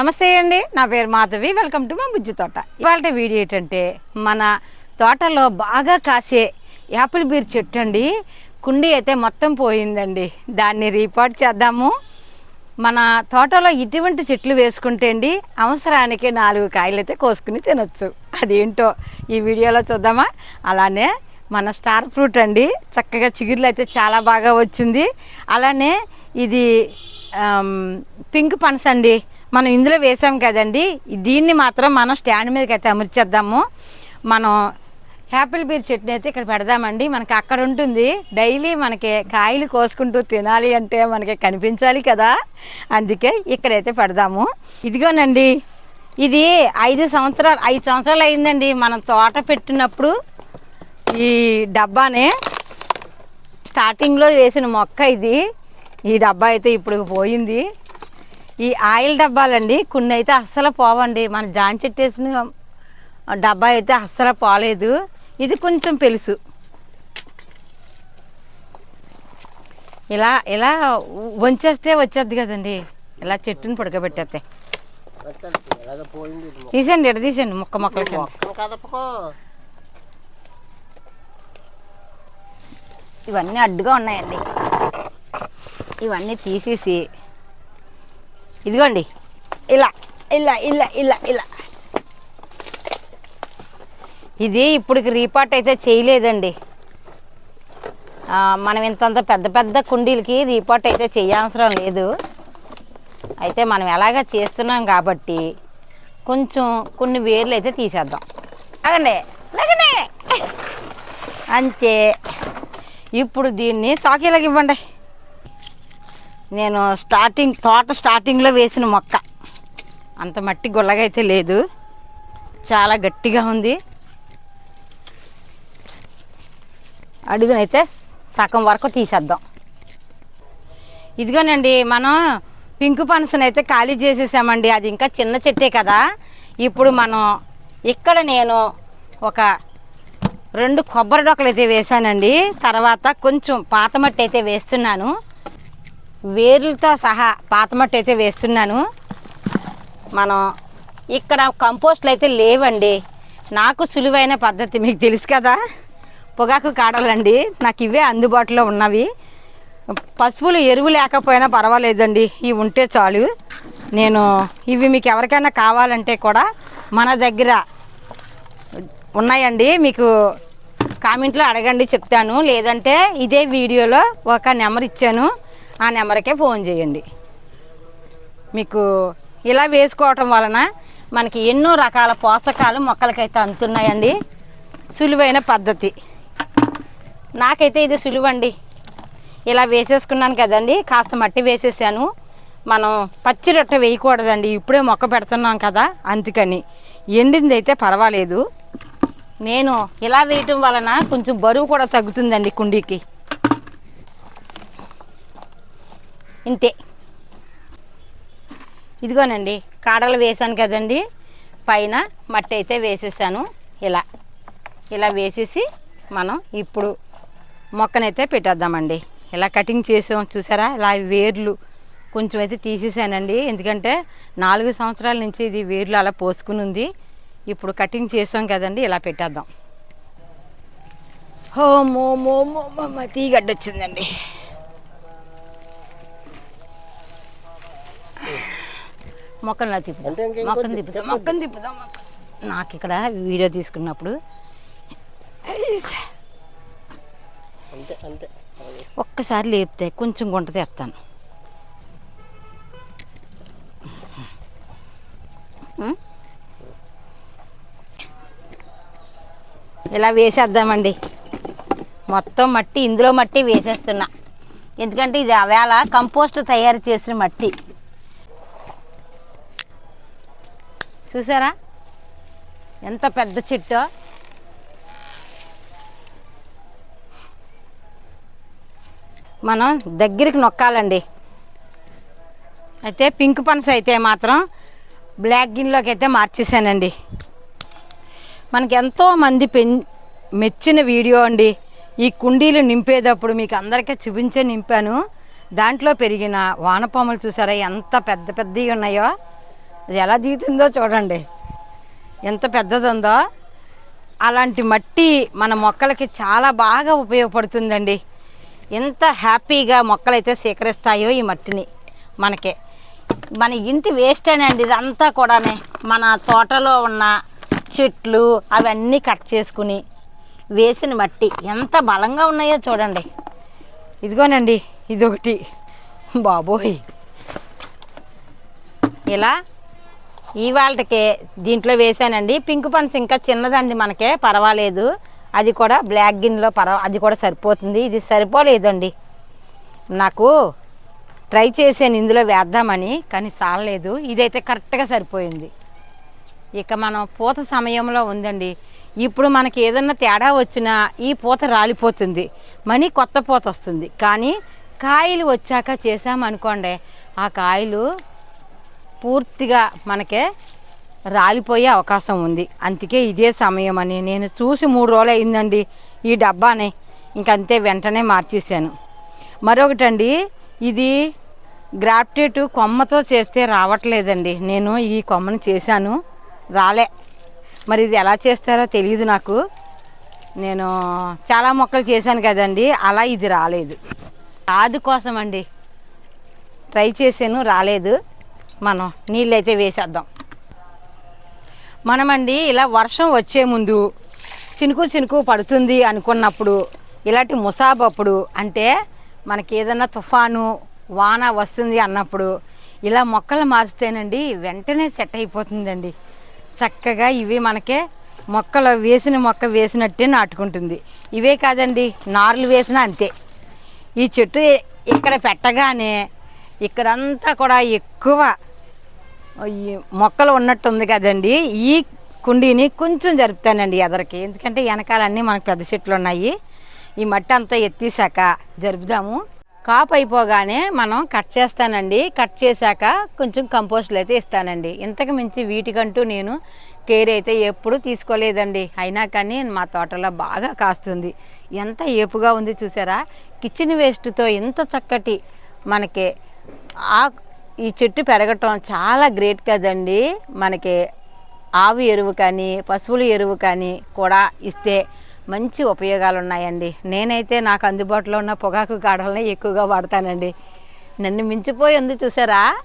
నమస్తే అండి. నా పేరు మాధవి. వెల్కమ్ టు మా బుజ్జి తోట. ఇవాళ వీడియో ఏంటంటే మన తోటలో బాగా కాసే యాపిల్ బీర్ చెట్టు అండి. కుండీ అయితే మొత్తం పోయిందండి. దాన్ని రీపాట్ చేద్దాము. మన తోటలో ఇటువంటి చెట్లు వేసుకుంటే అండి అవసరానికి నాలుగు కాయలు అయితే కోసుకుని తినొచ్చు. అదేంటో ఈ వీడియోలో చూద్దామా? అలానే మన స్టార్ ఫ్రూట్ అండి చక్కగా చిగుర్లు అయితే చాలా బాగా వచ్చింది. అలానే ఇది పింక్ పనస అండి. మనం ఇందులో వేసాం కదండి. దీన్ని మాత్రం మనం స్టాండ్ మీదకి అయితే అమర్చేద్దాము. మనం యాపిల్ బీర్ చట్నీ అయితే ఇక్కడ పెడదామండి. మనకి అక్కడ ఉంటుంది. డైలీ మనకి కాయలు కోసుకుంటూ తినాలి అంటే మనకి కనిపించాలి కదా. అందుకే ఇక్కడైతే పెడదాము. ఇదిగోనండి. ఇది ఐదు సంవత్సరాలు ఐదు సంవత్సరాలు అయిందండి. మనం తోట పెట్టినప్పుడు ఈ డబ్బానే స్టార్టింగ్లో వేసిన మొక్క ఇది. ఈ డబ్బా అయితే ఇప్పుడు పోయింది. ఈ ఆయిల్ డబ్బాలండి కొన్ని అయితే అస్సలు పోవండి. మన జాన్ చెట్టు వేసిన డబ్బా అయితే అస్సలు పోలేదు. ఇది కొంచెం పెలుసు. ఇలా ఇలా వంచేస్తే వచ్చేది కదండి. ఇలా చెట్టుని పడకబెట్టేస్తే. తీసండి పోయింది తీసండి తీసేయండి ఇడ తీసేయండి ముక్క మొక్కలు ఇవన్నీ అడ్డుగా ఉన్నాయండి. ఇవన్నీ తీసేసి ఇదిగోండి. ఇలా ఇలా ఇలా ఇలా ఇలా. ఇది ఇప్పటికి రీపాట్ అయితే చేయలేదండి. మనం ఇంతంత పెద్ద పెద్ద కుండీలకి రీపాట్ అయితే చేయవసరం లేదు. అయితే మనం ఎలాగ చేస్తున్నాం కాబట్టి కొంచెం కొన్ని వేర్లు అయితే తీసేద్దాం. లాగండి లాగండి అంతే. ఇప్పుడు దీన్ని సాకీలకు ఇవ్వండి. నేను స్టార్టింగ్ తోట స్టార్టింగ్లో వేసిన మొక్క. అంత మట్టి గుల్లగా అయితే లేదు. చాలా గట్టిగా ఉంది. అడుగునైతే సగం వరకు తీసేద్దాం. ఇదిగోనండి మనం పింక్ పనసను అయితే ఖాళీ చేసేసామండి. అది ఇంకా చిన్న చెట్టే కదా. ఇప్పుడు మనం ఇక్కడ నేను ఒక రెండు కొబ్బరి డొక్కలు అయితే వేసానండి. తర్వాత కొంచెం పాత మట్టి అయితే వేస్తున్నాను. వేర్లతో సహా పాత మట్టి అయితే వేస్తున్నాను. మనం ఇక్కడ కంపోస్ట్లు అయితే లేవండి. నాకు సులువైన పద్ధతి మీకు తెలుసు కదా. పొగాకు కాడలండి. నాకు ఇవే అందుబాటులో ఉన్నవి. పశువులు ఎరువు లేకపోయినా పర్వాలేదండి. ఇవి ఉంటే చాలు. నేను ఇవి మీకు ఎవరికైనా కావాలంటే కూడా మన దగ్గర ఉన్నాయండి. మీకు కామెంట్లో అడగండి చెప్తాను. లేదంటే ఇదే వీడియోలో ఒక నెంబర్ ఇచ్చాను. ఆ నెంబర్కే ఫోన్ చేయండి. మీకు ఇలా వేసుకోవటం వలన మనకి ఎన్నో రకాల పోషకాలు మొక్కలకైతే అందుతున్నాయండి. సులువైన పద్ధతి. నాకైతే ఇది సులువండి. ఇలా వేసేసుకున్నాను కదండి. కాస్త మట్టి వేసేసాను. మనం పచ్చి రొట్టె వేయకూడదండి. ఇప్పుడే మొక్క పెడుతున్నాం కదా అందుకని. ఎండింది అయితే పర్వాలేదు. నేను ఇలా వేయటం వలన కొంచెం బరువు కూడా తగ్గుతుందండి కుండీకి. ఇంతే. ఇదిగోనండి కాడలు వేసాను కదండి. పైన మట్టి అయితే వేసేసాను. ఇలా ఇలా వేసేసి మనం ఇప్పుడు మొక్కనైతే పెట్టేద్దామండి. ఇలా కటింగ్ చేసాం చూసారా? ఇలా వేర్లు కొంచెం అయితే తీసేసానండి. ఎందుకంటే నాలుగు సంవత్సరాల నుంచి ఇది వేర్లు అలా పోసుకుని ఉంది. ఇప్పుడు కటింగ్ చేసాం కదండి ఇలా పెట్టేద్దాం. హో మో మో మో మో, మో తీగడ్డ వచ్చిందండి మొక్కను తిప్పుదాం. ఇంకేం మొక్కను తిప్పుదాం. మొక్కను తిప్పుదాం మొక్క- నాకు ఇక్కడ వీడియో తీసుకున్నప్పుడు. ఒక్కసారి లేపితే కొంచెం గుంట తెస్తాను? ఇలా వేసేద్దామండి. మొత్తం మట్టి ఇందులో మట్టి వేసేస్తున్నా. ఎందుకంటే ఇది ఆవేళ కంపోస్ట్ తయారు చేసిన మట్టి. చూసారా? ఎంత పెద్ద చెట్టు. మనం దగ్గరికి నొక్కాలండి. అయితే పింక్ పనస అయితే మాత్రం బ్లాక్ గిన్లోకి అయితే మార్చేసానండి. మనకి ఎంతో మంది పెన్ మెచ్చిన వీడియో అండి. ఈ కుండీలు నింపేటప్పుడు మీకు అందరికీ చూపించే నింపాను. దాంట్లో పెరిగిన వానపాములు చూసారా ఎంత పెద్ద పెద్దవి ఉన్నాయో. అది ఎలా దిగుతుందో చూడండి. ఎంత పెద్దదుందో. అలాంటి మట్టి మన మొక్కలకి చాలా బాగా ఉపయోగపడుతుందండి. ఎంత హ్యాపీగా మొక్కలైతే సేకరిస్తాయో ఈ మట్టిని మనకి. మన ఇంటి వేస్ట్ అండి ఇదంతా కూడానే. మన తోటలో ఉన్న చెట్లు అవన్నీ కట్ చేసుకుని వేసిన మట్టి ఎంత బలంగా ఉన్నాయో చూడండి. ఇదిగోనండి ఇదొకటి. బాబోయ్. ఇలా ఇవాళకే దీంట్లో వేసానండి పింక్ పన్స్ ఇంకా చిన్నదండి మనకే పర్వాలేదు. అది కూడా బ్లాక్ గిన్నెలో పర్వ అది కూడా సరిపోతుంది. ఇది సరిపోలేదండి. నాకు ట్రై చేసాను ఇందులో వేద్దామని కానీ చాలలేదు ఇదైతే కరెక్ట్గా సరిపోయింది. ఇక మనం పూత సమయంలో ఉందండి. ఇప్పుడు మనకి ఏదన్నా తేడా వచ్చినా ఈ పూత రాలిపోతుంది. మనీ కొత్త పూత వస్తుంది. కానీ కాయలు వచ్చాక చేసామనుకోండి ఆ కాయలు పూర్తిగా మనకే రాలిపోయే అవకాశం ఉంది. అందుకే ఇదే సమయం అని నేను చూసి మూడు రోజులు అయిందండి ఈ డబ్బాని. ఇంకంతే వెంటనే మార్చేసాను మరొకటండి ఇది గ్రాఫ్టెడ్ కొమ్మతో చేస్తే రావట్లేదండి. నేను ఈ కొమ్మను చేశాను. రాలే. మరి ఇది ఎలా చేస్తారో తెలియదు నాకు. నేను చాలా మొక్కలు చేశాను కదండి అలా ఇది రాలేదు. కాదు కోసం అండి ట్రై చేశాను రాలేదు. మనం నీళ్ళైతే వేసేద్దాం. మనమండి ఇలా వర్షం వచ్చే ముందు చినుకు చినుకు పడుతుంది అనుకున్నప్పుడు ఇలాంటి ముసాబప్పుడు అంటే మనకి ఏదైనా తుఫాను వాన వస్తుంది అన్నప్పుడు ఇలా మొక్కలు మారిస్తేనండి వెంటనే సెట్ అయిపోతుందండి. చక్కగా ఇవి మనకే మొక్కలు వేసిన మొక్క వేసినట్టే నాటుకుంటుంది. ఇవే కాదండి నారులు వేసినా అంతే. ఈ చెట్టు ఇక్కడ పెట్టగానే ఇక్కడంతా కూడా ఎక్కువ ఈ మొక్కలు ఉన్నట్టుంది కదండి. ఈ కుండీని కొంచెం జరుపుతానండి ఎదరికి. ఎందుకంటే వెనకాలన్నీ మనకు పెద్ద చెట్లు ఉన్నాయి. ఈ మట్టి అంతా ఎత్తేసాక జరుపుదాము. కాపు అయిపోగానే మనం కట్ చేస్తానండి. కట్ చేశాక కొంచెం కంపోస్ట్లు అయితే ఇస్తానండి. ఇంతకు మించి వీటికంటూ నేను కేర్ అయితే ఎప్పుడు తీసుకోలేదండి. అయినా కానీ మా తోటలో బాగా కాస్తుంది. ఎంత ఏపుగా ఉంది చూసారా? కిచెన్ వేస్ట్తో ఎంత చక్కటి మనకి ఆ ఈ చెట్టు పెరగటం చాలా గ్రేట్ కదండి. మనకి ఆవు ఎరువు కానీ పశువుల ఎరువు కానీ కూడా ఇస్తే మంచి ఉపయోగాలు ఉన్నాయండి నేనైతే నాకు అందుబాటులో ఉన్న పొగాకు కాడలనే ఎక్కువగా వాడతానండి. నన్ను మించిపోయి ఉంది చూసారా?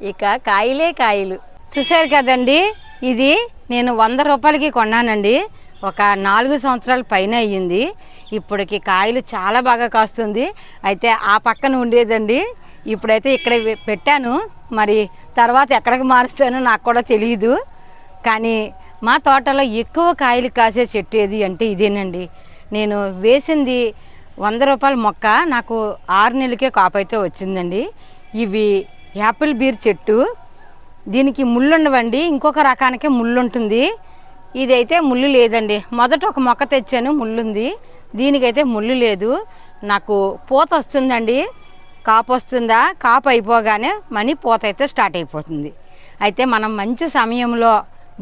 ఇక కాయలే కాయలు. చూసారు కదండి? ఇది నేను వంద రూపాయలకి కొన్నానండి. ఒక నాలుగు సంవత్సరాల పైన అయ్యింది. ఇప్పటికి కాయలు చాలా బాగా కాస్తుంది. అయితే ఆ పక్కన ఉండేదండి ఇప్పుడైతే ఇక్కడ పెట్టాను. మరి తర్వాత ఎక్కడికి మారుస్తానో నాకు కూడా తెలియదు కానీ మా తోటలో ఎక్కువ కాయలు కాసే చెట్టు ఏది అంటే ఇదేనండి. నేను వేసింది వంద రూపాయల మొక్క నాకు ఆరు నెలలకే కాపైతే వచ్చిందండి. ఇవి యాపిల్ బీర్ చెట్టు. దీనికి ముళ్ళు ఉండవండి ఇంకొక రకానికే ముళ్ళు ఉంటుంది ఇదైతే ముళ్ళు లేదండి. మొదట ఒక మొక్క తెచ్చాను ముళ్ళుంది. దీనికైతే ముళ్ళు లేదు. నాకు పూత వస్తుందండి. కాపు వస్తుందా కాపు అయిపోగానే మనీ పూత అయితే స్టార్ట్ అయిపోతుంది. అయితే మనం మంచి సమయంలో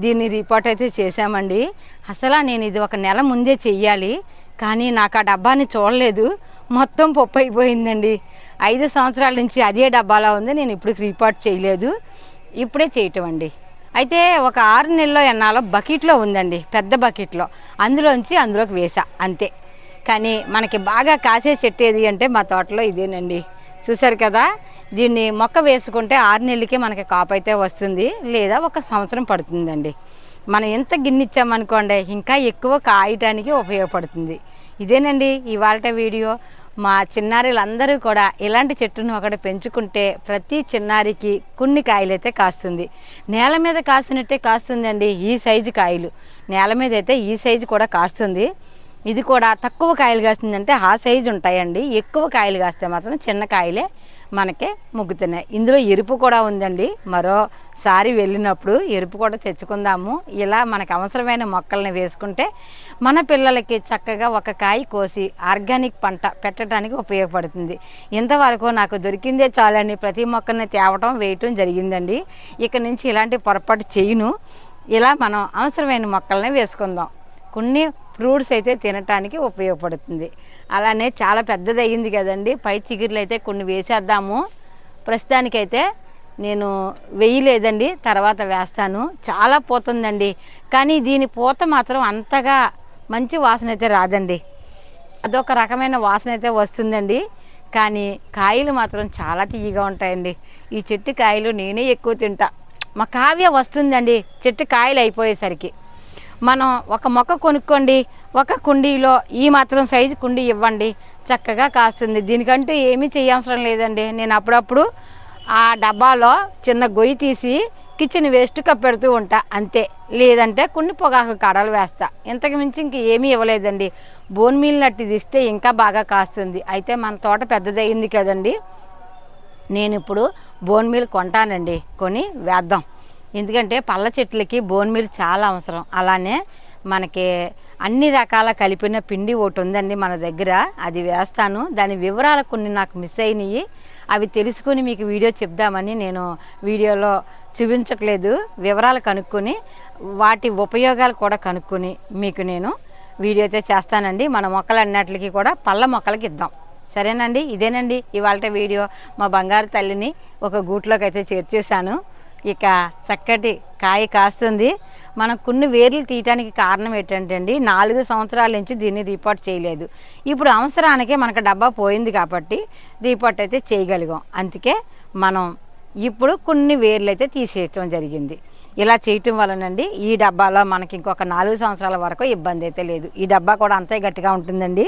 దీన్ని రిపోర్ట్ అయితే చేశామండి. అసలు నేను ఇది ఒక నెల ముందే చెయ్యాలి. కానీ నాకు ఆ డబ్బాని చూడలేదు. మొత్తం పప్పు అయిపోయిందండి. ఐదు సంవత్సరాల నుంచి అదే డబ్బాలో ఉంది. నేను ఇప్పుడు రిపోర్ట్ చేయలేదు. ఇప్పుడే చేయటం అండి. అయితే ఒక ఆరు నెలలో ఎన్నాలో బకెట్లో ఉందండి. పెద్ద బకెట్లో. అందులోంచి అందులోకి వేసా అంతే. కానీ మనకి బాగా కాసే చెట్టు ఏది అంటే మా తోటలో ఇదేనండి. చూసారు కదా? దీన్ని మొక్క వేసుకుంటే ఆరు నెలలకి మనకి కాపు అయితే వస్తుంది. లేదా ఒక సంవత్సరం పడుతుందండి. మనం ఎంత గిన్నెచ్చామనుకోండి ఇంకా ఎక్కువ కాయటానికి ఉపయోగపడుతుంది. ఇదేనండి ఇవాళ వీడియో. మా చిన్నారులందరూ కూడా ఇలాంటి చెట్టును ఒకటి పెంచుకుంటే ప్రతి చిన్నారికి కొన్ని కాయలైతే కాస్తుంది. నేల మీద కాసినట్టే కాస్తుందండి ఈ సైజు కాయలు. నేల మీద అయితే ఈ సైజు కూడా కాస్తుంది. ఇది కూడా తక్కువ కాయలు కాస్తుందంటే ఆ సైజు ఉంటాయండి. ఎక్కువ కాయలు కాస్తే మాత్రం చిన్న కాయలే మనకి ముగ్గుతున్నాయి. ఇందులో ఎరుపు కూడా ఉందండి. మరోసారి వెళ్ళినప్పుడు ఎరుపు కూడా తెచ్చుకుందాము. ఇలా మనకు అవసరమైన మొక్కల్ని వేసుకుంటే మన పిల్లలకి చక్కగా ఒక కాయ కోసి ఆర్గానిక్ పంట పెట్టడానికి ఉపయోగపడుతుంది. ఇంతవరకు నాకు దొరికిందే చాలని ప్రతి మొక్కల్ని తేవటం వేయటం జరిగిందండి. ఇక నుంచి ఇలాంటి పొరపాటు చేయను. ఇలా మనం అవసరమైన మొక్కల్ని వేసుకుందాం. కొన్ని ఫ్రూట్స్ అయితే తినటానికి ఉపయోగపడుతుంది. అలానే చాలా పెద్దది అయ్యింది కదండి. పై చిగురులు అయితే కొన్ని వేసేద్దాము. ప్రస్తుతానికైతే నేను వేయలేదండి. తర్వాత వేస్తాను. చాలా పోతుందండి. కానీ దీని పూత మాత్రం అంతగా మంచి వాసన అయితే రాదండి. అదొక రకమైన వాసన అయితే వస్తుందండి. కానీ కాయలు మాత్రం చాలా తీయగా ఉంటాయండి. ఈ చెట్టు కాయలు నేనే ఎక్కువ తింటా. మా కావ్య వస్తుందండి. చెట్టు కాయలు అయిపోయేసరికి. మనం ఒక మొక్క కొనుక్కోండి ఒక కుండీలో ఈ మాత్రం సైజు కుండీ ఇవ్వండి. చక్కగా కాస్తుంది. దీనికంటూ ఏమీ చేయవసరం లేదండి. నేను అప్పుడప్పుడు ఆ డబ్బాలో చిన్న గొయ్యి తీసి కిచెన్ వేస్ట్ కప్పెడుతూ ఉంటా. అంతే. లేదంటే కొన్ని పొగాకు కడలు వేస్తా. ఇంతకు మించి ఇంక ఏమీ ఇవ్వలేదండి. బోన్ మీల్ నట్టు తీస్తే ఇంకా బాగా కాస్తుంది. అయితే మన తోట పెద్దదయ్యింది కదండి. నేను ఇప్పుడు బోన్ మీల్ కొంటానండి. కొని వేద్దాం. ఎందుకంటే పళ్ళ చెట్లకి బోన్ మీల్ చాలా అవసరం. అలానే మనకి అన్ని రకాల కలిపిన పిండి ఒకటి ఉందండి మన దగ్గర. అది వేస్తాను. దాని వివరాలు కొన్ని నాకు మిస్ అయినాయి. అవి తెలుసుకుని మీకు వీడియో చెప్దామని నేను వీడియోలో చూపించట్లేదు. వివరాలు కనుక్కొని వాటి ఉపయోగాలు కూడా కనుక్కొని మీకు నేను వీడియో అయితే చేస్తానండి. మన మొక్కలు అన్నిటికి కూడా పళ్ళ మొక్కలకి ఇద్దాం. సరేనండి? ఇదేనండి ఇవాళ వీడియో. మా బంగారు తల్లిని ఒక గూట్లోకి అయితే చేర్చేశాను. ఇక చక్కటి కాయ కాస్తుంది. మనం కొన్ని వేర్లు తీయటానికి కారణం ఏంటంటే అండి నాలుగు సంవత్సరాల నుంచి దీన్ని రిపోర్ట్ చేయలేదు. ఇప్పుడు అవసరానికే మనకు డబ్బా పోయింది కాబట్టి రిపోర్ట్ అయితే చేయగలిగాం. అందుకే మనం ఇప్పుడు కొన్ని వేర్లు అయితే తీసేయటం జరిగింది. ఇలా చేయటం వలనండి ఈ డబ్బాలో మనకి ఇంకొక నాలుగు సంవత్సరాల వరకు ఇబ్బంది అయితే లేదు. ఈ డబ్బా కూడా అంతే గట్టిగా ఉంటుందండి.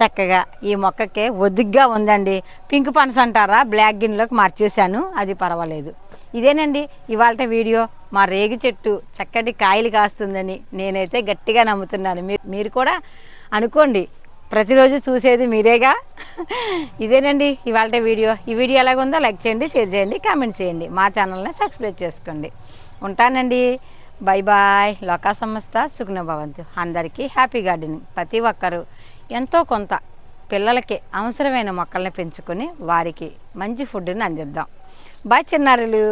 చక్కగా ఈ మొక్కకి ఒదిగ్గా ఉందండి. పింక్ పనస అంటారా బ్లాక్ గిన్నెలోకి మార్చేశాను అది పర్వాలేదు. ఇదేనండి ఇవాళ వీడియో. మా రేగి చెట్టు చక్కటి కాయలు కాస్తుందని నేనైతే గట్టిగా నమ్ముతున్నాను. మీరు మీరు కూడా అనుకోండి. ప్రతిరోజు చూసేది మీరేగా? ఇదేనండి ఇవాళ వీడియో. ఈ వీడియో ఎలాగుందో లైక్ చేయండి షేర్ చేయండి కామెంట్ చేయండి. మా ఛానల్ని సబ్స్క్రైబ్ చేసుకోండి. ఉంటానండి. Bye bye. లోకా సంస్థ సుగ్నభవంతు అందరికీ హ్యాపీ గార్డెనింగ్. ప్రతి ఒక్కరూ ఎంతో కొంత పిల్లలకి అవసరమైన మొక్కల్ని పెంచుకొని వారికి మంచి ఫుడ్ని అందిద్దాం. బాయ్ చిన్నారులు.